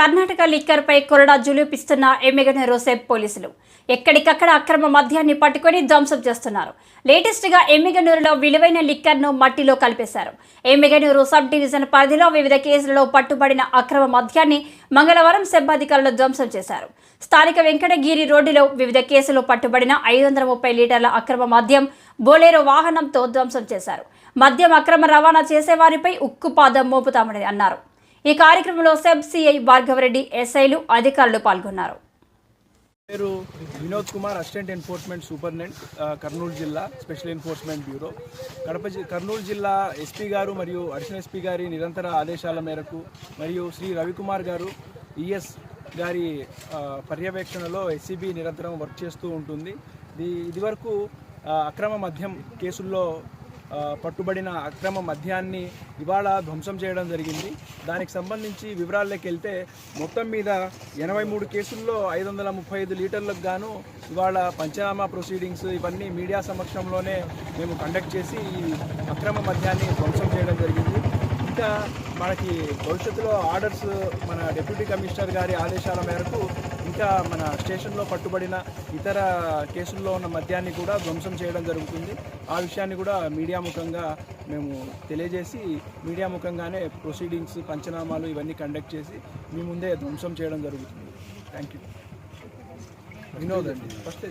కర్ణాటక లిక్కర్పై కొరడా జులుపిస్తున్న ఎమ్మిగనూరు సెబ్ పోలీసులు. ఎక్కడికక్కడ అక్రమ మద్యాన్ని పట్టుకొని ధ్వంసం చేస్తున్నారు. లేటెస్ట్గా ఎమ్మిగనూరులో విలువైన లిక్కర్ను మట్టిలో కలిపేశారు. ఎమ్మిగనూరు సబ్ డివిజన్ పరిధిలో వివిధ కేసులలో పట్టుబడిన అక్రమ మద్యాన్ని మంగళవారం సెబ్ అధికారులు ధ్వంసం చేశారు. స్థానిక వెంకటగిరి రోడ్డులో వివిధ కేసులు పట్టుబడిన ఐదు వందల ముప్పై లీటర్ల అక్రమ మద్యం బోలేరో వాహనంతో ధ్వంసం చేశారు. మద్యం అక్రమ రవాణా చేసేవారిపై ఉక్కుపాదం మోపుతామని అన్నారు. ఈ కార్యక్రమంలో సబ్ సిఐ భార్గవరెడ్డి ఎస్ఐలు అధికారులు పాల్గొన్నారు. పేరు Vinod Kumar assistant enforcement superintendent Kurnool జిల్లా special enforcement bureau. Kadapa Kurnool జిల్లా ఎస్పీ గారు మరియు అడిషనల్ ఎస్పీ గారి నిరంతర ఆదేశాల మేరకు మరియు శ్రీ రవికుమార్ గారు ఈఎస్ గారి పర్యవేక్షణలో ఎస్సీబీ నిరంతరం వర్క్ చేస్తూ ఉంటుంది. ఇది ఇదివరకు అక్రమ మద్యం కేసుల్లో పట్టుబడిన అక్రమ మద్యాన్ని ఇవాళ ధ్వంసం చేయడం జరిగింది. దానికి సంబంధించి వివరాల్లోకి వెళ్తే మొత్తం మీద ఎనభై మూడు కేసుల్లో ఐదు వందల ముప్పై ఐదు లీటర్లకు గాను ఇవాళ పంచనామా ప్రొసీడింగ్స్ ఇవన్నీ మీడియా సమక్షంలోనే మేము కండక్ట్ చేసి ఈ అక్రమ మద్యాన్ని ధ్వంసం చేయడం జరిగింది. ఇంకా మనకి భవిష్యత్తులో ఆర్డర్స్ మన డిప్యూటీ కమిషనర్ గారి ఆదేశాల మేరకు ఇంకా మన స్టేషన్లో పట్టుబడిన ఇతర కేసుల్లో ఉన్న మద్యాన్ని కూడా ధ్వంసం చేయడం జరుగుతుంది. ఆ విషయాన్ని కూడా మీడియా ముఖంగా మేము తెలియజేసి మీడియా ముఖంగానే ప్రొసీడింగ్స్ పంచనామాలు ఇవన్నీ కండక్ట్ చేసి మీ ముందే ధ్వంసం చేయడం జరుగుతుంది. Thank you. వినోద్ అండి ఫస్ట్